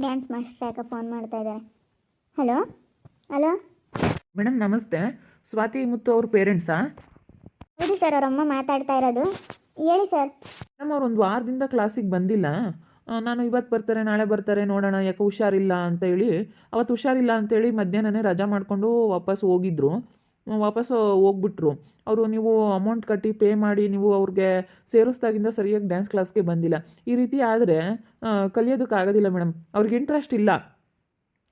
Dance master ಯಾಕೆ phone ಮಾಡ್ತಾ ಇದ್ದಾರೆ. ಹಲೋ ಹಲೋ ಮೇಡಮ್ ನಮಸ್ತೆ. ಸ್ವಾತಿ ಮುತ್ತು ಅವ್ರ ಪೇರೆಂಟ್ಸಾ ಹೌದು ಸರ್ ಅವರಮ್ಮ ಮಾತಾಡ್ತಾ ಇರೋದು. ಹೇಳಿ ಸರ್ ಮೇಡಮ್ ಅವ್ರು ಒಂದು ವಾರದಿಂದ ಕ್ಲಾಸಿಗೆ ಬಂದಿಲ್ಲ. ಆ, ನಾನು ಇವತ್ತು ಬರ್ತಾರೆ ನಾಳೆ ಬರ್ತಾರೆ ನೋಡೋಣ ಯಾಕೆ ಹುಷಾರಿಲ್ಲ ಅಂತೇಳಿ ಅವತ್ತು ಹುಷಾರಿಲ್ಲ ಅಂತೇಳಿ ಮಧ್ಯಾಹ್ನನೇ ರಜಾ ಮಾಡಿಕೊಂಡು ವಾಪಸ್ ಹೋಗಿದ್ರು. ಆ, ವಾಪಸ್ ಹೋಗ್ಬಿಟ್ರು. ಅವರು ನೀವು ಅಮೌಂಟ್ ಕಟ್ಟಿ ಪೇ ಮಾಡಿ ನೀವು ಅವ್ರಿಗೆ ಸೇರಿಸ್ದಾಗಿಂದ ಸರಿಯಾಗಿ ಡ್ಯಾನ್ಸ್ ಕ್ಲಾಸ್ಗೆ ಬಂದಿಲ್ಲ. ಈ ರೀತಿ ಆದರೆ ಕಲಿಯೋದಕ್ಕಾಗೋದಿಲ್ಲ ಮೇಡಮ್ ಅವ್ರಿಗೆ ಇಂಟ್ರೆಸ್ಟ್ ಇಲ್ಲ.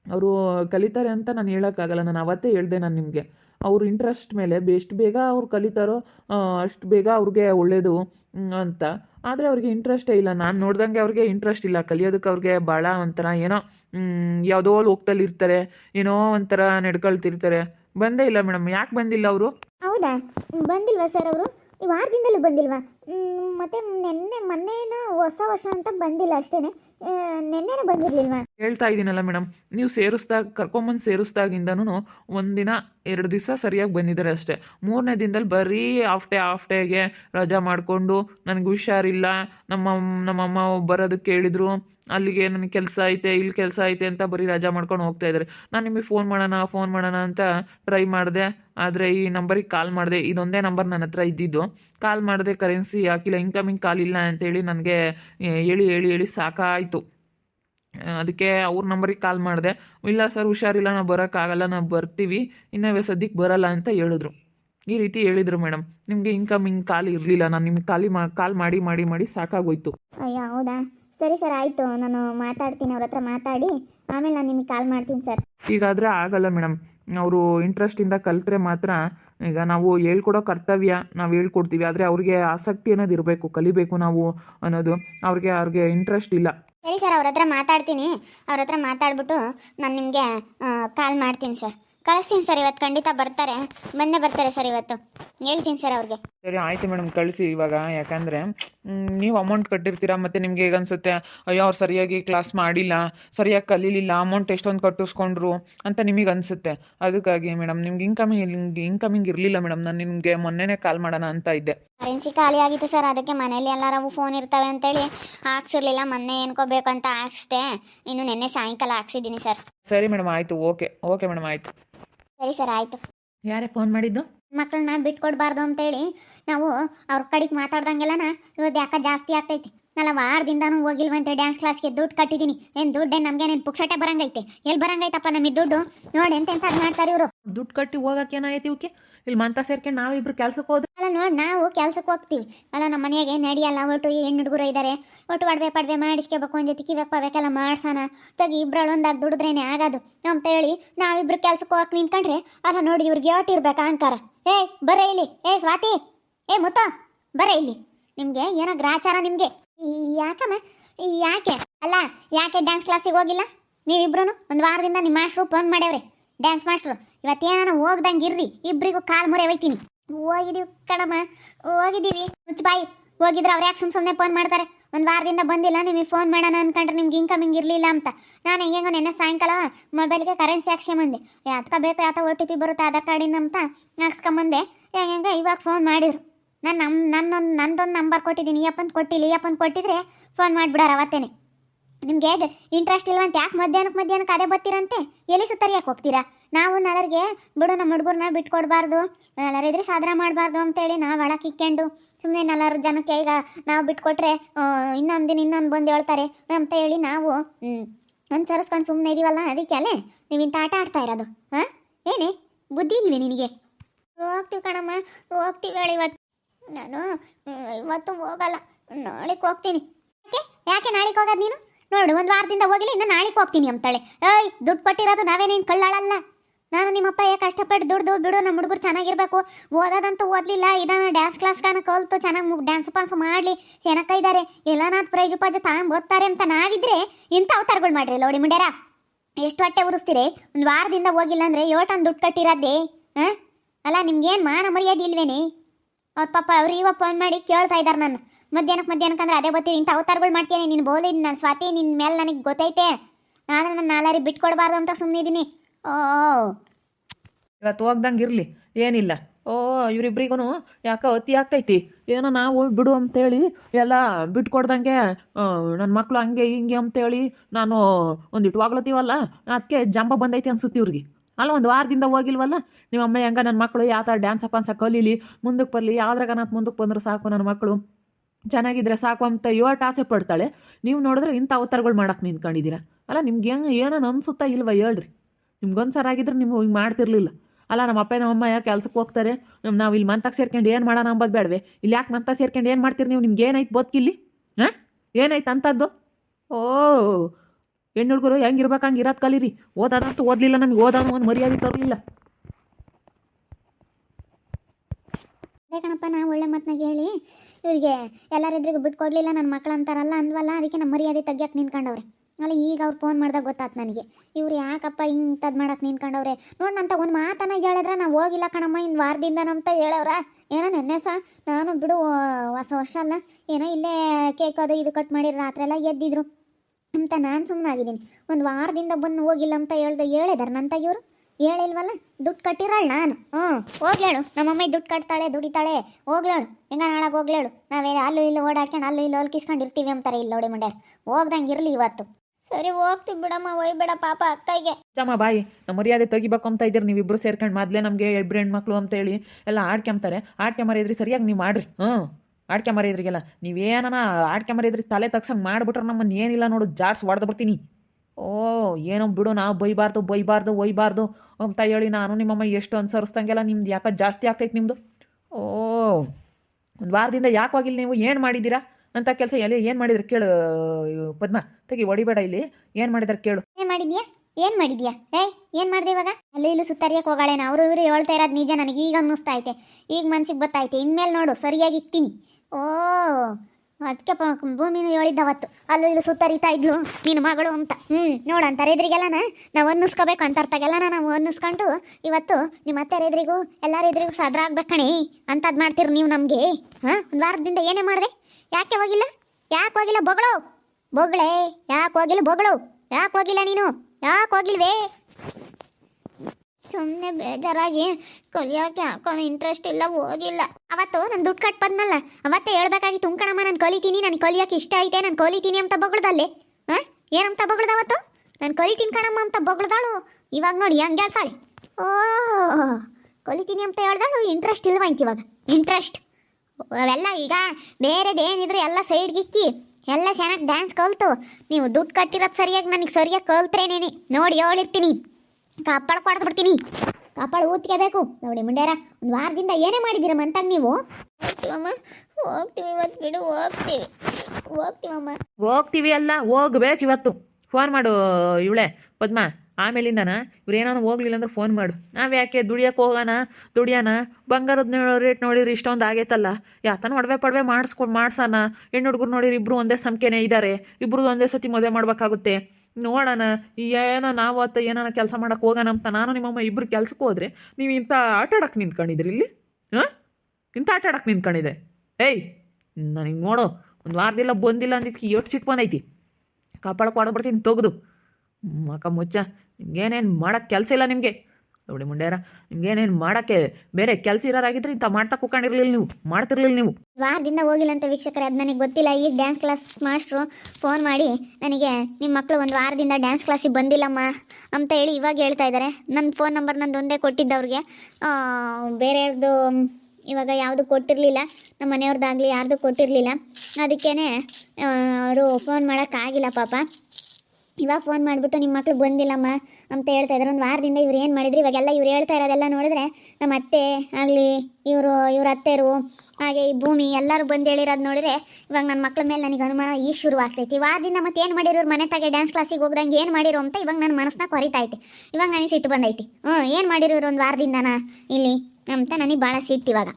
ಅವರು ಕಲಿತಾರೆ ಅಂತ ನಾನು ಹೇಳೋಕ್ಕಾಗಲ್ಲ. ನಾನು ಅವತ್ತೇ ಹೇಳಿದೆ ನಾನು ನಿಮಗೆ. ಅವ್ರ ಇಂಟ್ರೆಸ್ಟ್ ಮೇಲೆ ಎಷ್ಟು ಬೇಗ ಅವ್ರು ಕಲಿತಾರೋ ಅಷ್ಟು ಬೇಗ ಅವ್ರಿಗೆ ಒಳ್ಳೆಯದು ಅಂತ. ಆದರೆ ಅವ್ರಿಗೆ ಇಂಟ್ರೆಸ್ಟೇ ಇಲ್ಲ. ನಾನು ನೋಡ್ದಂಗೆ ಅವ್ರಿಗೆ ಇಂಟ್ರೆಸ್ಟ್ ಇಲ್ಲ. ಕಲಿಯೋದಕ್ಕೆ ಅವ್ರಿಗೆ ಭಾಳ ಒಂಥರ ಏನೋ ಯಾವುದೋ ಹೋಗ್ತಲ್ಲಿ ಇರ್ತಾರೆ ಏನೋ ಒಂಥರ ನಡ್ಕೊಳ್ತಿರ್ತಾರೆ. ಬಂದೇ ಇಲ್ಲ ಮೇಡಮ್. ಯಾಕೆ ಬಂದಿಲ್ಲ ಅವರು? ಹೌದಾ? ಬಂದಿಲ್ವಾ ಸರ್ ಅವರು? ಈ ವಾರದಿಂದಲೂ ಬಂದಿಲ್ವಾ? ಮತ್ತೆ ನಿನ್ನೆ, ಮೊನ್ನೆನೋ ಹೊಸ ವರ್ಷ ಅಂತ ಬಂದಿಲ್ಲ ಅಷ್ಟೇ ನಿನ್ನೆನೇ ಬಂದಿರಲಿಲ್ವಾ? ಹೇಳ್ತಾ ಇದ್ದೀನಲ್ಲ ಮೇಡಮ್ ನೀವು ಸೇರಿಸ್ದಾಗ, ಕರ್ಕೊಂಬಂದು ಸೇರಿಸ್ದಾಗಿಂದನೂ ಒಂದಿನ ಎರಡು ದಿವಸ ಸರಿಯಾಗಿ ಬಂದಿದ್ದಾರೆ ಅಷ್ಟೇ. ಮೂರನೇ ದಿನದಲ್ಲಿ ಬರೀ ಹಾಫ್ ಡೇ ಹಾಫ್ ಡೇಗೆ ರಜಾ ಮಾಡಿಕೊಂಡು ನನಗೆ ಹುಷಾರಿಲ್ಲ, ನಮ್ಮ, ನಮ್ಮಮ್ಮ ಬರೋದಕ್ಕೆ ಹೇಳಿದ್ರು ಅಲ್ಲಿಗೆ ನನಗೆ ಕೆಲಸ ಐತೆ, ಇಲ್ಲಿ ಕೆಲಸ ಐತೆ ಅಂತ ಬರೀ ರಜಾ ಮಾಡ್ಕೊಂಡು ಹೋಗ್ತಾ ಇದ್ದಾರೆ. ನಾನು ನಿಮಗೆ ಫೋನ್ ಮಾಡೋಣ ಫೋನ್ ಮಾಡೋಣ ಅಂತ ಟ್ರೈ ಮಾಡಿದೆ, ಆದರೆ ಈ ನಂಬರಿಗೆ ಕಾಲ್ ಮಾಡಿದೆ. ಇದೊಂದೇ ನಂಬರ್ ನನ್ನ ಹತ್ರ ಇದ್ದಿದ್ದು. ಕಾಲ್ ಮಾಡಿದೆ ಕರೆನ್ಸಿ ಹಾಕಿಲ್ಲ ಇನ್ಕಮಿಂಗ್ ಕಾಲ್ ಇಲ್ಲ ಅಂತೇಳಿ ನನಗೆ ಹೇಳಿ ಹೇಳಿ ಹೇಳಿ ಸಾಕಾಯಿತು. ಅದಕ್ಕೆ ಅವ್ರ ನಂಬರಿಗೆ ಕಾಲ್ ಮಾಡಿದೆ. ಇಲ್ಲ ಸರ್ ಹುಷಾರಿಲ್ಲ ನಾವು ಬರೋಕ್ಕಾಗಲ್ಲ ನಾವು ಬರ್ತೀವಿ. ಇನ್ನವೇ ಸದ್ಯಕ್ಕೆ ಬರಲ್ಲ ಅಂತ ಹೇಳಿದ್ರು. ಈ ರೀತಿ ಹೇಳಿದರು ಮೇಡಮ್ ನಿಮಗೆ ಇನ್ಕಮಿಂಗ್ ಕಾಲ್ ಇರಲಿಲ್ಲ. ನಾನು ನಿಮಗೆ ಕಾಲಿ ಮಾ ಕಾಲ್ ಮಾಡಿ ಮಾಡಿ ಮಾಡಿ ಸಾಕಾಗೋಯ್ತು. ಅಯ್ಯೋ ಹೌದಾ? ಸರಿ ಸರ್ ಆಯಿತು. ನಾನು ಮಾತಾಡ್ತೀನಿ ಅವ್ರ ಹತ್ರ ಮಾತಾಡಿ. ಆಮೇಲೆ ನಾನು ನಿಮಗೆ ಕಾಲ್ ಮಾಡ್ತೀನಿ ಸರ್ ಈಗಾದರೆ ಆಗಲ್ಲ ಮೇಡಮ್ ಅವರು ಇಂಟ್ರೆಸ್ಟಿಂದ ಕಲಿತ್ರೆ ಮಾತ್ರ ಈಗ ನಾವು ಹೇಳ್ಕೊಡೋ ಕರ್ತವ್ಯ ನಾವು ಹೇಳ್ಕೊಡ್ತೀವಿ, ಆದರೆ ಅವ್ರಿಗೆ ಆಸಕ್ತಿ ಅನ್ನೋದು ಇರಬೇಕು, ಕಲಿಬೇಕು ನಾವು ಅನ್ನೋದು. ಅವ್ರಿಗೆ ಅವ್ರಿಗೆ ಇಂಟ್ರೆಸ್ಟ್ ಇಲ್ಲ. ಸರಿ ಸರ್, ಅವ್ರ ಹತ್ರ ಮಾತಾಡ್ತೀನಿ. ಅವ್ರ ಹತ್ರ ಮಾತಾಡ್ಬಿಟ್ಟು ನಾನು ನಿಮಗೆ ಕಾಲ್ ಮಾಡ್ತೀನಿ ಸರ್. ಕಳಿಸ್ತೀನಿ ಸರ್ ಇವತ್ತು ಖಂಡಿತ ಬರ್ತಾರೆ. ಮೊನ್ನೆ ಬರ್ತಾರೆ ಸರ್ ಇವತ್ತು. ಹೇಳ್ತೀನಿ ಸರ್ ಅವ್ರಿಗೆ. ಸರಿ ಆಯಿತು ಮೇಡಮ್ ಕಳಿಸಿ ಇವಾಗ. ಯಾಕಂದರೆ ನೀವು ಅಮೌಂಟ್ ಕಟ್ಟಿರ್ತೀರಾ ಮತ್ತು ನಿಮಗೆ ಹೇಗೆ ಅನಿಸುತ್ತೆ? ಅಯ್ಯೋ ಅವ್ರು ಸರಿಯಾಗಿ ಕ್ಲಾಸ್ ಮಾಡಿಲ್ಲ ಸರಿಯಾಗಿ ಕಲೀಲಿಲ್ಲ ಅಮೌಂಟ್ ಎಷ್ಟೊಂದು ಕಟ್ಟಿಸ್ಕೊಂಡ್ರು ಅಂತ ನಿಮಗೆ ಅನಿಸುತ್ತೆ. ಅದಕ್ಕಾಗಿ ಮೇಡಮ್ ನಿಮ್ಗೆ ಇನ್ಕಮಿಂಗ್ ಇನ್ಕಮಿಂಗ್ ಇರಲಿಲ್ಲ ಮೇಡಮ್. ನಾನು ನಿಮಗೆ ಮೊನ್ನೆನೇ ಕಾಲ್ ಮಾಡೋಣ ಅಂತ ಇದ್ದೆ. ಕರೆನ್ಸಿ ಖಾಲಿ ಆಗಿತ್ತು ಸರ್ ಅದಕ್ಕೆ ಮನೇಲಿ ಎಲ್ಲರೂ ಫೋನ್ ಇರ್ತವೆ ಅಂತೇಳಿ ಹಾಕ್ಸಿರ್ಲಿಲ್ಲ. ಮೊನ್ನೆ ಏನ್ಕೋಬೇಕು ಅಂತ ಹಾಕ್ಸ್ದೆ. ಇನ್ನು ನಿನ್ನೆ ಸಾಯಂಕಾಲ ಹಾಕ್ಸಿದ್ದೀನಿ ಸರ್. ಸರಿ ಮೇಡಮ್ ಆಯಿತು. ಓಕೆ ಓಕೆ ಮೇಡಮ್ ಆಯಿತು. ಸರಿ ಸರ್ ಆಯಿತು. ಯಾರೇ ಫೋನ್ ಮಾಡಿದ್ದು? ಮಕ್ಕಳನ್ನ ಬಿಟ್ಕೊಡ್ಬಾರ್ದು ಅಂತೇಳಿ ನಾವು ಅವ್ರ ಕಡೆಗೆ ಮಾತಾಡ್ದಂಗೆಲ್ಲನ ಇವತ್ತು ಯಾಕೆ ಜಾಸ್ತಿ ಆಗ್ತೈತಿ? ಅಲ್ಲ ವಾರದಿಂದನೂ ಹೋಗಿಲ್ವಂತೆ ಡ್ಯಾನ್ಸ್ ಕ್ಲಾಸ್ಗೆ ದುಡ್ಡು ಕಟ್ಟಿದ್ದೀನಿ ಏನು ದುಡ್ಡೇ ನಮಗೆ ಏನು ಪುಕ್ಸಟೆ ಬರಂಗೈತೆ? ಎಲ್ಲಿ ಬರಂಗೈತಪ್ಪ ನಮಗೆ ದುಡ್ಡು? ನೋಡಿ ಎಂತ ಎಂತ ಮಾಡ್ತಾರೆ ಇವರು. ದುಡ್ಡು ಕಟ್ಟಿ ಹೋಗಕ್ಕೆ ಐತಿ ಇವಕ್ಕೆ ಇಲ್ಲಿ ಮಂತ ಸೇರ್ಕೊಂಡು ನಾವಿಬ್ರು ಕೆಲ್ಸಕ್ಕೆ ಹೋದ್ರೆ ಅಲ್ಲ ನೋಡಿ ನಾವು ಕೆಲ್ಸಕ್ಕೆ ಹೋಗ್ತೀವಿ. ಅಲ್ಲ ನಮ್ಮ ಮನೆಯಾಗೆ ನಡೆಯಲ್ಲ ಒಟ್ಟು ಹೆಣ್ಣು ಹುಡುಗರು ಇದ್ದಾರೆ ಒಟ್ಟು ಒಡವೆ ಪಡವೆ ಮಾಡಿಸ್ಕೋಬೇಕು ಒಂದು ಜೊತೆ ಕಿವಕ್ಕೆ ಪವೆಕೆಲ್ಲ ಮಾಡ್ಸೋಣ. ತಗಿ ಒಂದಾಗ ದುಡಿದ್ರೇನೆ ಆಗೋದು? ಅಂತ ಹೇಳಿ ನಾವಿಬ್ರು ಕೆಲ್ಸಕ್ಕೆ ಹೋಗಕ್ಕೆ ನಿಂತ್ಕೊಂಡ್ರೆ ಅಲ್ಲ ನೋಡಿ ಇವ್ರಿಗೆ ಒಟ್ಟು ಇರ್ಬೇಕು ಅಹಂಕಾರ? ಏಯ್ ಬರೇ ಇಲ್ಲಿ. ಏ ಸ್ವಾತಿ. ಏ ಮುತ್ತ. ಬರೇ ಇಲ್ಲಿ. ನಿಮಗೆ ಏನೋ ಗ್ರಾಚಾರ ನಿಮಗೆ. ಯಾಕಮ್ಮ? ಯಾಕೆ? ಅಲ್ಲ, ಯಾಕೆ ಡ್ಯಾನ್ಸ್ ಕ್ಲಾಸಿಗೆ ಹೋಗಿಲ್ಲ? ನೀವಿಬ್ರು ಒಂದು ವಾರದಿಂದ ನಿಮ್ಮ ಮಾಸ್ಟ್ರು ಫೋನ್ ಮಾಡ್ಯಾವ್ರಿ. ಡ್ಯಾನ್ಸ್ ಮಾಸ್ಟ್ರು ಇವತ್ತೇನ ಹೋಗ್ದಂಗೆ ಇರ್ರಿ. ಇಬ್ಬರಿಗೂ ಕಾಲ್ ಮುರೆ ಒಯ್ತೀನಿ ಹೋಗಿದೀವಿ ಕಣಮ್ಮ ಹೋಗಿದ್ದೀವಿ ಬಾಯಿ ಹೋಗಿದ್ರೆ ಅವ್ರು ಯಾಕೆ ಸುಮ್ಮ ಸುಮ್ಮನೆ ಫೋನ್ ಮಾಡ್ತಾರೆ? ಒಂದು ವಾರದಿಂದ ಬಂದಿಲ್ಲ, ನಿಮಗೆ ಫೋನ್ ಮಾಡೋಣ ಅನ್ಕೊಂಡ್ರೆ ನಿಮ್ಗೆ ಇನ್ಕಮಿಂಗ್ ಇರಲಿಲ್ಲ ಅಂತ. ನಾನು ಹೆಂಗೆ ನೆನ್ನೆ ಸಾಯಂಕಾಲ ಮೊಬೈಲ್ಗೆ ಕರೆನ್ಸಿ ಹಾಕ್ಸ್ಕೊಂಬಂದೆ. ಯಾತ್ಕ ಬೇಕು ಯಾತ ಓ ಟಿ ಪಿ ಬರುತ್ತೆ, ಆಧಾರ್ ಕಾರ್ಡಿಂದ ಅಂತ ಹಾಕ್ಸ್ಕೊಂಬಂದೆ. ಹೆಂಗೆ ಇವಾಗ ಫೋನ್ ಮಾಡಿದ್ರು. ನಾನು ನಮ್ಮ ನನ್ನೊಂದು, ನಂದೊಂದು ನಂಬರ್ ಕೊಟ್ಟಿದ್ದೀನಿ, ಅಪ್ಪಂದು ಕೊಟ್ಟಿಲ್ಲ ಅಪ್ಪಂದು ಕೊಟ್ಟಿದ್ರೆ ಫೋನ್ ಮಾಡಿಬಿಡೋರು ಅವತ್ತೇನೆ. ನಿಮ್ಗೆ ಇಂಟ್ರೆಸ್ಟ್ ಇಲ್ವಂತ? ಯಾಕೆ ಮಧ್ಯಾಹ್ನಕ್ಕೆ ಮಧ್ಯಾಹ್ನಕ್ಕೆ ಅದೇ ಬರ್ತೀರಂತೆ? ಎಲ್ಲಿ ಸುತ್ತರಿಯಕ್ಕೆ ಹೋಗ್ತೀರಾ? ನಾವು ನಳರಿಗೆ ಬಿಡು ನಮ್ಮ ಹುಡುಗರನ್ನ ಬಿಟ್ಕೊಡ್ಬಾರ್ದು ನಳರಿದ್ರೆ ಸಾಧನ ಮಾಡಬಾರ್ದು ಅಂತೇಳಿ ನಾವು ಒಳಕ್ಕೆ ಇಕ್ಕೊಂಡು ಸುಮ್ಮನೆ ನಲರು ಜನಕ್ಕೆ ಈಗ ನಾವು ಬಿಟ್ಕೊಟ್ರೆ ಇನ್ನೊಂದು ದಿನ ಇನ್ನೊಂದು ಬಂದು ಹೇಳ್ತಾರೆ ಅಂತ ಹೇಳಿ ನಾವು ಅನುಸರಿಸ್ಕೊಂಡು ಸುಮ್ಮನೆ ಇದೀವಲ್ಲ ಅದಕ್ಕೆ ಅಲ್ಲೇ, ನೀವು ಇಂಥ ಆಟ ಆಡ್ತಾ ಇರೋದು, ಹಾಂ? ಏನೇ? ಬುದ್ಧಿ ಇಲ್ವಿ ನಿನಗೆ? ಹೋಗ್ತೀವಿ ಕಣಮ್ಮ, ಹೋಗ್ತೀವಿ ಹೇಳಿ ಇವತ್ತು. ನಾನು ಇವತ್ತು ಹೋಗಲ್ಲ. ನಾಳೆಗೆ ಹೋಗ್ತೀನಿ. ಯಾಕೆ? ಯಾಕೆ ನಾಳೆಗೆ ಹೋಗೋದು ನೀನು? ನೋಡು, ಒಂದು ವಾರದಿಂದ ಹೋಗಿಲ್ಲ, ಇನ್ನು ನಾಳೆಗೆ ಹೋಗ್ತೀನಿ ಅಂತಾಳೆ. ಏಯ್, ದುಡ್ಡು ಕೊಟ್ಟಿರೋದು ನಾವೇನೇನು ಕಳ್ಳಾಳಲ್ಲ? ನಾನು ನಿಮ್ಮಪ್ಪ ಯಾಕೆ ಕಷ್ಟಪಟ್ಟು ದುಡ್ದು ಬಿಡು ನಮ್ಮ ಹುಡುಗರು ಚೆನ್ನಾಗಿರ್ಬೇಕು. ಓದೋದಂತೂ ಓದಲಿಲ್ಲ ಇದನ್ನು ಡ್ಯಾನ್ಸ್ ಕ್ಲಾಸ್ ಕಾನ ಕಲ್ತು ಚೆನ್ನಾಗಿ ಡ್ಯಾನ್ಸ್ ಪಾನ್ಸ್ ಮಾಡಲಿ. ಚೆನ್ನಾಗ ಇದ್ದಾರೆ ಎಲ್ಲಾನಾದ್ ಪ್ರೈಜು ಪಾಜು ತಾನು ಓದ್ತಾರೆ ಅಂತ ನಾವಿದ್ರೆ ಇಂಥ ಅವತಾರಗಳು ಮಾಡ್ರಿ ಲೋಡಿ ಮುಂಡ್ಯಾರ. ಎಷ್ಟು ಹೊಟ್ಟೆ ಉರಿಸ್ತೀರಿ? ಒಂದು ವಾರದಿಂದ ಹೋಗಿಲ್ಲ ಅಂದರೆ ಯೋಟನ್ ದುಡ್ಡು ಕಟ್ಟಿರೋದೇ? ಹಾಂ? ಅಲ್ಲ, ನಿಮ್ಗೇನು ಮಾನ ಮರ್ಯಾದೆ ಇಲ್ವೇನೆ? ಅವ್ರ ಪಾಪ ಅವ್ರು ಇವಾಗ ಫೋನ್ ಮಾಡಿ ಕೇಳ್ತಾ ಇದ್ದಾರೆ ನಾನು. ಮಧ್ಯಾಹ್ನಕ್ಕೆ ಮಧ್ಯಾಹ್ನಕ್ಕೆ ಅಂದ್ರೆ ಅದೇ ಬತ್ತಿ ಇಂಥ ಅವತಾರಗಳು ಮಾಡ್ತೀನಿ ನೀನು ಬೋಲಿ, ನಾನು ಸ್ವಾತಿ ನಿನ್ನ ಮೇಲೆ ನನಗೆ ಗೊತ್ತೈತೆ. ಆದರೆ ನಾನು ನಾಲಾರಿ ಬಿಟ್ಕೊಡ್ಬಾರ್ದು ಅಂತ ಸುಮ್ಮನಿದ್ದೀನಿ ಓ. ಇವತ್ತು ಹೋಗ್ದಂಗೆ ಇರಲಿ. ಏನಿಲ್ಲ. ಓ ಇವರಿಬ್ರಿಗೂ ಯಾಕೋ ಅತಿ ಆಗ್ತೈತಿ. ಏನೋ ನಾವು ಬಿಡು ಅಂತೇಳಿ ಎಲ್ಲ ಬಿಟ್ಕೊಡ್ದಂಗೆ ನನ್ನ ಮಕ್ಕಳು ಹಂಗೆ ಹಿಂಗೆ ಅಂತೇಳಿ ನಾನು ಒಂದಿಟ್ಟು ವಾಗ್ಲತ್ತೀವಲ್ಲ ಅದಕ್ಕೆ ಜಂಬ ಬಂದೈತಿ ಅನ್ಸುತ್ತೆ ಇವ್ರಿಗೆ. ಅಲ್ಲ, ಒಂದು ವಾರದಿಂದ ಹೋಗಿಲ್ವಲ್ಲ? ನಿಮ್ಮ ಅಮ್ಮ ಹೆಂಗ ನನ್ನ ಮಕ್ಕಳು ಯಾವ ಥರ ಡ್ಯಾನ್ಸ್ ಅಪಾನ್ಸ ಕಲೀಲಿ ಮುಂದಕ್ಕೆ ಬರಲಿ ಯಾವ್ದ್ರಾಗ ಮುಂದಕ್ಕೆ ಬಂದರೂ ಸಾಕು ನನ್ನ ಮಕ್ಕಳು ಚೆನ್ನಾಗಿದ್ರೆ ಸಾಕು ಅಂತ ಯೋಟ್ ಆಸೆ ಪಡ್ತಾಳೆ. ನೀವು ನೋಡಿದ್ರೆ ಇಂಥ ಅವತಾರಗಳು ಮಾಡಕ್ಕೆ ನಿಂತ್ಕೊಂಡಿದ್ದೀರಾ ಅಲ್ಲ, ನಿಮ್ಗೆ ಹೆಂಗೆ ಏನೋ ಅನ್ಸುತ್ತಾ ಇಲ್ವಾ ಹೇಳ್ರಿ. ನಿಮ್ಗೊಂದ್ಸರಾಗಿದ್ರೆ ನೀವು ಹಿಂಗೆ ಮಾಡ್ತಿರ್ಲಿಲ್ಲ. ಅಲ್ಲ, ನಮ್ಮ ಅಪ್ಪ ನಮ್ಮ ಅಮ್ಮ ಯಾಕೆ ಕೆಲ್ಸಕ್ಕೆ ಹೋಗ್ತಾರೆ? ನಾವು ಇಲ್ಲಿ ಮಂತಾಗ ಸೇರ್ಕೊಂಡು ಏನು ಮಾಡೋಣ ಅಂಬೋದು ಬೇಡವೆ ಇಲ್ಲಿ ಯಾಕೆ ಮಂತ ಸೇರ್ಕೊಂಡು ಏನು ಮಾಡ್ತೀರಿ ನೀವು? ನಿಮ್ಗೆ ಏನಾಯ್ತು ಬದುಕಿಲ್ಲಿ? ಹಾಂ? ಏನಾಯ್ತು ಅಂಥದ್ದು? ಓ ಹೆಣ್ಣು ಹುಡುಗರು ಹೆಂಗಿರ್ಬೇಕು ಹಂಗೆ ಇರೋದು ಕಲೀರಿ. ಓದಾದಂತೂ ಓದಲಿಲ್ಲ ನಮ್ಗೆ ಓದಾನು ಒಂದು ಮರ್ಯಾದೆ ತರಲಿಲ್ಲ. ಅದೇ ಕಣಪ್ಪ, ನಾ ಒಳ್ಳೆ ಮಾತನಾಗ ಹೇಳಿ, ಇವ್ರಿಗೆ ಎಲ್ಲರಿದ್ರಿಗೂ ಬಿಟ್ಕೊಡ್ಲಿಲ್ಲ ನನ್ನ ಮಕ್ಕಳು ಅಂತಾರಲ್ಲ ಅಂದ್ವಲ್ಲ, ಅದಕ್ಕೆ ನಮ್ಮ ಮರ್ಯಾದೆ ತೆಗಿಯಕ್ಕೆ ನಿಂತ್ಕೊಂಡವ್ರೆ. ಅಲ್ಲ ಈಗ ಅವ್ರು ಫೋನ್ ಮಾಡ್ದಾಗ ಗೊತ್ತಾತು ನನಗೆ. ಇವ್ರು ಯಾಕಪ್ಪ ಇಂಥದ್ದು ಮಾಡಕ್ಕೆ ನಿಂತ್ಕೊಂಡವ್ರೆ? ನೋಡಿ ನಂತ ಒಂದು ಮಾತನ್ನ ಹೇಳಿದ್ರೆ ನಾವು ಹೋಗಿಲ್ಲ ಕಣಮ್ಮ ಇನ್ನು ವಾರದಿಂದ ನಮ್ತ ಹೇಳವ್ರ. ಏನೋ ನೆನ್ನೆ ಸಹ ನಾನು ಬಿಡು, ಹೊಸ ವರ್ಷ ಅಲ್ಲ, ಏನೋ ಇಲ್ಲೇ ಕೇಕ್ ಅದು ಇದು ಕಟ್ ಮಾಡಿ ರಾತ್ರಿ ಎಲ್ಲ ಎದ್ದಿದ್ರು. ಅಂತ ನಾನು ಸುಮ್ಮನಾಗಿದ್ದೀನಿ ಒಂದು ವಾರದಿಂದ ಬಂದು ಹೋಗಿಲ್ಲ ಅಂತ ಹೇಳ್ದೆ ಹೇಳಿದಾರೆ ನನ್ನ ಇವರು? ಹೇಳಿಲ್ವಲ್ಲ? ದುಡ್ಡು ಕಟ್ಟಿರಲ್ಲ ನಾನು. ಹ್ಞೂ ಹೋಗ್ಲೇಳು ನಮ್ಮಮ್ಮ ದುಡ್ಡು ಕಟ್ತಾಳೆ, ದುಡಿತಾಳೆ. ಹೋಗ್ಲೇಳು ಹೆಂಗ ನಾಳಾಗ ಹೋಗ್ಲೇಳು ನಾವೇ ಅಲ್ಲೂ ಇಲ್ಲೂ ಓಡಾಡ್ಕೊಂಡು ಅಲ್ಲೂ ಇಲ್ಲಿ ಹೊಲ್ಕಿಸ್ಕೊಂಡು ಇರ್ತೀವಿ ಅಂತಾರೆ ಇಲ್ಲಿ ನೋಡಿ ಮಂಡ್ಯಾರ. ಹೋಗ್ದಂಗೆ ಇರಲಿ ಇವತ್ತು. ಸರಿ, ಹೋಗ್ತೀವಿ ಬಿಡಮ್ಮ ಒಯ್ಬೇಡ ಪಾಪ ಅಕ್ಕಗೆ ಚಮ್ಮ ಬಾಯಿ ನಮ್ಮ ಮರ್ಯಾದೆ ತೆಗಿಬೇಕು ಅಂತ ಇದ್ದೀರಿ. ಇಬ್ರು ಸೇರ್ಕೊಂಡು ಮೊದಲೇ ನಮಗೆ ಇಬ್ಬರು ಹೆಣ್ಮಕ್ಳು ಅಂತೇಳಿ ಎಲ್ಲ ಆಡ್ಕೊಂತಾರೆ ಆಡ್ಕೊಂಬರಿದ್ರಿ ಸರಿಯಾಗಿ ನೀವು ಮಾಡ್ರಿ. ಹ್ಞೂ. ಆಡ್ಕೊಂಬರಿದ್ರಿಗೆಲ್ಲ ನೀವೇನ ಇದ್ರಿ ತಲೆ ತಗ್ಸಂಗೆ ಮಾಡ್ಬಿಟ್ರೆ ನಮ್ಮನ್ನು ಏನಿಲ್ಲ ನೋಡು, ಜಾಡ್ಸ್ ಹೊಡೆದು ಬಿಡ್ತೀನಿ. ಓ, ಏನೋ ಬಿಡು, ನಾವು ಬೈಬಾರ್ದು ಬೈಬಾರ್ದು, ಒಯ್ಬಾರ್ದು. ಅಂತ ಹೇಳಿ, ನಾನು ನಿಮ್ಮಮ್ಮ ಎಷ್ಟು ಅನುಸರಿಸ್ದಂಗೆಲ್ಲ ನಿಮ್ದು ಯಾಕೆ ಜಾಸ್ತಿ ಆಗ್ತೈತೆ ನಿಮ್ಮದು ಓ, ಒಂದು ವಾರದಿಂದ ಯಾಕೆ ಹೋಗಿಲ್ಲ ನೀವು? ಏನು ಮಾಡಿದ್ದೀರಾ ಅಂತ ಕೆಲಸ ಎಲ್ಲಿ, ಏನು ಮಾಡಿದ್ರಿ ಕೇಳು ಪದ್ಮ. ತೆಗಿ ಹೊಡಿಬೇಡ ಇಲ್ಲಿ. ಏನು ಮಾಡಿದ್ರೆ ಕೇಳು. ಏನು ಮಾಡಿದ್ಯಾ? ಏನು ಮಾಡಿದ್ಯಾ? ಏ ಏನು ಮಾಡಿದೆ ಇವಾಗ? ಅಲ್ಲಿ ಇಲ್ಲೂ ಸುತ್ತರಿಯಕ್ಕೆ ಹೋಗಾಳೇನ ಅವರು ಇವರು ಹೇಳ್ತಾ ಇರೋದು ನಿಜ ನನಗೆ ಈಗ ಅನ್ನಿಸ್ತಾ ಐತೆ. ಈಗ ಮನ್ಸಿಗೆ ಬತ್ತೈತೆ ಇನ್ಮೇಲೆ ನೋಡು, ಸರಿಯಾಗಿ ಇಕ್ತೀನಿ. ಓ ಅದಕ್ಕೆ ಭೂಮಿನೂ ಹೇಳಿದ್ದ ಅವತ್ತು ಅಲ್ಲೂ ಇಲ್ಲೂ ಸುತ್ತರಿತಾ ಇದ್ಲು. ನಿನ್ನ ಮಗಳು ಅಂತ. ಹ್ಞೂ ನೋಡು ಅಂತಾರೆ ಎದುರಿಗೆಲ್ಲನ ನಾವು ಅನ್ನಿಸ್ಕೋಬೇಕು ಅಂತರ್ತಾಗೆಲ್ಲನ ನಾವು ಅನ್ನಿಸ್ಕೊಂಡು ಇವತ್ತು ನಿಮ್ಮ ಅತ್ತೆ ರೈದ್ರಿಗೂ ಎಲ್ಲ ರೈದ್ರಿಗೂ ಸದ್ರ ಆಗ್ಬೇಕಣಿ ಅಂತದ್ ಮಾಡ್ತೀರಿ ನೀವು ನಮಗೆ. ಹಾಂ, ಒಂದು ವಾರದಿಂದ ಏನೇ ಮಾಡಿದೆ? ಯಾಕೆ ಹೋಗಿಲ್ಲ? ಯಾಕೆ ಹೋಗಿಲ್ಲ ಬೊಗಳು? ಬೊಗಳೇ, ಯಾಕೆ ಹೋಗಿಲ್ಲ ಬೊಗಳು? ಯಾಕೆ ಹೋಗಿಲ್ಲ ನೀನು? ಯಾಕೆ ಹೋಗಿಲ್ವೇ? ಸುಮ್ಮನೆ ಬೇಜಾರಾಗಿ ಕಲಿಯೋಕೆ ಹಾಕೋನು ಇಂಟ್ರೆಸ್ಟ್ ಇಲ್ಲ, ಹೋಗಿಲ್ಲ. ಅವತ್ತು ನಾನು ದುಡ್ಡು ಕಟ್ ಬಂದ್ನಲ್ಲ ಅವತ್ತೇ ಹೇಳ್ಬೇಕಾಗಿ ತುಂಕಣಮ್ಮ ನಾನು ಕಲಿತೀನಿ, ನಾನು ಕಲಿಯೋಕೆ ಇಷ್ಟ ಐತೆ, ನಾನು ಕಲಿತೀನಿ ಅಂತ ಬೊಗಳ್ದಲ್ಲಿ? ಹಾಂ? ಏನಂತ ಬೊಗಳ್ದ ಅವತ್ತು? ನಾನು ಕಲಿತೀನಿ ಕಣಮ್ಮ ಅಂತ ಬೊಗಳ್ದಾಳು? ಇವಾಗ ನೋಡಿ ಹಂಗೆ ಹೇಳ್ತಾಳೆ ಓಹ್, ಕಲಿತೀನಿ ಅಂತ ಹೇಳ್ದಾಳು ಇಂಟ್ರೆಸ್ಟ್ ಇಲ್ವಂತ ಇವಾಗ? ಇಂಟ್ರೆಸ್ಟ್ ಅವೆಲ್ಲ ಈಗ ಬೇರೆದೇನಿದ್ರು ಎಲ್ಲ ಸೈಡ್ಗಿಕ್ಕಿ ಎಲ್ಲ ಚೆನ್ನಾಗಿ ಡ್ಯಾನ್ಸ್ ಕಲ್ತು. ನೀವು ದುಡ್ಡು ಕಟ್ಟಿರೋದು ಸರಿಯಾಗಿ, ನನಗೆ ಸರಿಯಾಗಿ ಕಲ್ತ್ರೇನೇನೆ? ನೋಡಿ ಹೇಳಿರ್ತೀನಿ ಕಾಪಾಳ ಕೊಡ್ದು ಬಿಡ್ತೀನಿ. ಕಾಪಾಳು ಊತ್ಕೋಬೇಕು ನೋಡಿ ಮುಂಡ್ಯಾರ ಒಂದು ವಾರದಿಂದ ಏನೇ ಮಾಡಿದ್ದೀರ ಮಂತಾಗ ನೀವು? ಹೋಗ್ತೀವಮ್ಮ ಹೋಗ್ತೀವಿ ಇವತ್ತು ಬಿಡು ಹೋಗ್ತೀವಿ. ಹೋಗ್ತೀವಮ್ಮ. ಹೋಗ್ತೀವಿ ಅಲ್ಲ ಹೋಗ್ಬೇಕು ಇವತ್ತು. ಫೋನ್ ಮಾಡು ಇವಳೆ ಪದ್ಮ. ಆಮೇಲಿಂದನ ಇವ್ರೇನಾದ್ರು ಹೋಗ್ಲಿಲ್ಲ ಅಂದ್ರೆ ಫೋನ್ ಮಾಡು. ನಾವು ಯಾಕೆ ದುಡಿಯೋಕೆ ಹೋಗೋಣ? ದುಡಿಯೋಣ ಬಂಗಾರದ ರೇಟ್ ನೋಡಿದ್ರೆ ಇಷ್ಟೊಂದು ಆಗೈತಲ್ಲ. ಯಾತನ ಒಡವೆ ಪಡವೆ ಮಾಡಿಸ್ಕೊಂಡು ಮಾಡ್ಸೋಣ? ಹೆಣ್ಣು ಹುಡುಗರು ನೋಡಿರಿ ಇಬ್ಬರು ಒಂದೇ ಸಂಖ್ಯೆನೇ ಇದ್ದಾರೆ ಇಬ್ಬರು ಒಂದೇ ಸತಿ ಮದುವೆ ಮಾಡ್ಬೇಕಾಗುತ್ತೆ. ನೋಡೋಣ ಏನೋ ನಾವು ಅತ್ತ ಏನಾನ ಕೆಲಸ ಮಾಡೋಕೆ ಹೋಗೋಣ ಅಂತ ನಾನು ನಿಮ್ಮಮ್ಮ ಇಬ್ಬರು ಕೆಲ್ಸಕ್ಕೆ ಹೋದ್ರೆ ನೀವು ಇಂಥ ಆಟ ಆಡಕ್ಕೆ ನಿಂತ್ಕೊಂಡಿದ್ರಿ ಇಲ್ಲಿ? ಹಾಂ? ಇಂಥ ಆಟ ಆಡಕ್ಕೆ ನಿಂತ್ಕೊಂಡಿದೆ. ಏಯ್ ನನಗೆ ನೋಡು, ಒಂದು ವಾರದಿಲ್ಲ ಬಂದಿಲ್ಲ ಅಂದಿದ್ದಕ್ಕೆ ಎಷ್ಟು ಸಿಟ್ಟು ಬಂದೈತಿ. ಕಾಪಾಡಕ್ಕೆ ಬರ್ತೀನಿ ತೆಗ್ದು. ಮಕ ಮುಚ್ಚ, ನಿಮ್ಗೇನೇನು ಮಾಡೋಕ್ಕೆ ಕೆಲಸ ಇಲ್ಲ ನಿಮಗೆ. ನೋಡಿ ಮುಂಡ್ಯಾರ ನಿಮ್ಗೇನೇನು ಮಾಡೋಕ್ಕೆ ಬೇರೆ ಕೆಲಸ ಇರೋರಾಗಿದ್ರೆ ಇಂಥ ಮಾಡ್ತಾ ಕೂಕೊಂಡಿರ್ಲಿಲ್ಲ ನೀವು, ಮಾಡ್ತಿರ್ಲಿಲ್ಲ ನೀವು. ವಾರದಿಂದ ಹೋಗಿಲ್ಲ ಅಂತ ವೀಕ್ಷಕರೇ, ಅದು ನನಗೆ ಗೊತ್ತಿಲ್ಲ. ಈಗ ಡ್ಯಾನ್ಸ್ ಕ್ಲಾಸ್ ಮಾಸ್ಟ್ರು ಫೋನ್ ಮಾಡಿ ನನಗೆ ನಿಮ್ಮ ಮಕ್ಕಳು ಒಂದು ವಾರದಿಂದ ಡ್ಯಾನ್ಸ್ ಕ್ಲಾಸಿಗೆ ಬಂದಿಲ್ಲಮ್ಮ ಅಂತ ಹೇಳಿ ಇವಾಗ ಹೇಳ್ತಾ ಇದ್ದಾರೆ ನನ್ನ ಫೋನ್ ನಂಬರ್ ನಂದು ಒಂದೇ ಕೊಟ್ಟಿದ್ದವ್ರಿಗೆ. ಬೇರೆಯವ್ರದ್ದು ಇವಾಗ ಯಾವುದು ಕೊಟ್ಟಿರಲಿಲ್ಲ. ನಮ್ಮ ಮನೆಯವ್ರದ್ದಾಗಲಿ ಯಾರ್ದು ಕೊಟ್ಟಿರಲಿಲ್ಲ. ಅದಕ್ಕೇ ಅವರು ಫೋನ್ ಮಾಡೋಕ್ಕಾಗಿಲ್ಲ ಪಾಪ. ಇವಾಗ ಫೋನ್ ಮಾಡಿಬಿಟ್ಟು ನಿಮ್ಮ ಮಕ್ಳು ಬಂದಿಲ್ಲಮ್ಮ ಅಂತ ಹೇಳ್ತಾ ಇದ್ದಾರೆ ಒಂದು ವಾರದಿಂದ ಇವ್ರು ಏನು ಮಾಡಿದ್ರು? ಇವಾಗೆಲ್ಲ ಇವ್ರು ಹೇಳ್ತಾ ಇರೋದೆಲ್ಲ ನೋಡಿದ್ರೆ ನಮ್ಮ ಅತ್ತೆ ಆಗಲಿ, ಇವರು, ಇವ್ರ ಅತ್ತೆರು, ಹಾಗೆ ಈ ಭೂಮಿ ಎಲ್ಲರೂ ಬಂದು ಹೇಳಿರೋದು ನೋಡಿದ್ರೆ ಇವಾಗ ನನ್ನ ಮಕ್ಳ ಮೇಲೆ ನನಗೆ ಅನುಮಾನ ಈ ಶುರು ಈ ವಾರದಿಂದ ಮತ್ತೆ ಏನು ಮಾಡಿರೋ ಮನೆ ತಾಗೆ ಡ್ಯಾನ್ಸ್ ಕ್ಲಾಸಿಗೆ ಹೋಗ್ದಂಗೆ ಏನು ಮಾಡಿರೋ ಅಂತ ಇವಾಗ ನನ್ನ ಮನಸ್ಸನ್ನ ಕೊರಿತೈತಿ ಇವಾಗ ನನಗೆ ಸಿಟ್ಟು ಬಂದೈತಿ. ಹ್ಞೂ ಏನು ಮಾಡಿರೋ ಒಂದು ವಾರದಿಂದನಾ ಇಲ್ಲಿ ಅಂತ ನನಗೆ ಭಾಳ ಸಿಟ್ಟು ಇವಾಗ.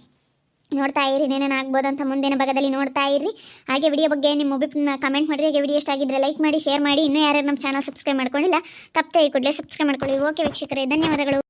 ನೋಡ್ತಾ ಇರಿ, ಏನೇನು ಆಗ್ಬೋದು ಅಂತ ಮುಂದಿನ ಭಾಗದಲ್ಲಿ ನೋಡ್ತಾ ಇರಿ. ಹಾಗೆ ವಿಡಿಯೋ ಬಗ್ಗೆ ನಿಮ್ಮ ಅಭಿಪ್ರಾಯ ಕಮೆಂಟ್ ಮಾಡಿರಿ ಹಾಗೆ ವಿಡಿಯೋ ಇಷ್ಟ ಆಗಿದ್ರೆ ಲೈಕ್ ಮಾಡಿ ಶೇರ್ ಮಾಡಿ. ಇನ್ನೂ ಯಾರ್ಯಾರು ನಮ್ಮ ಚಾನಲ್ ಸಬ್ಸ್ಕ್ರೈಬ್ ಮಾಡ್ಕೊಂಡಿಲ್ಲ, ತಪ್ಪದೆ ಕೂಡಲೇ ಸಬ್ಸ್ಕ್ರೈಬ್ ಮಾಡ್ಕೊಳ್ಳಿ. ಓಕೆ ವೀಕ್ಷಕರೇ, ಧನ್ಯವಾದಗಳು.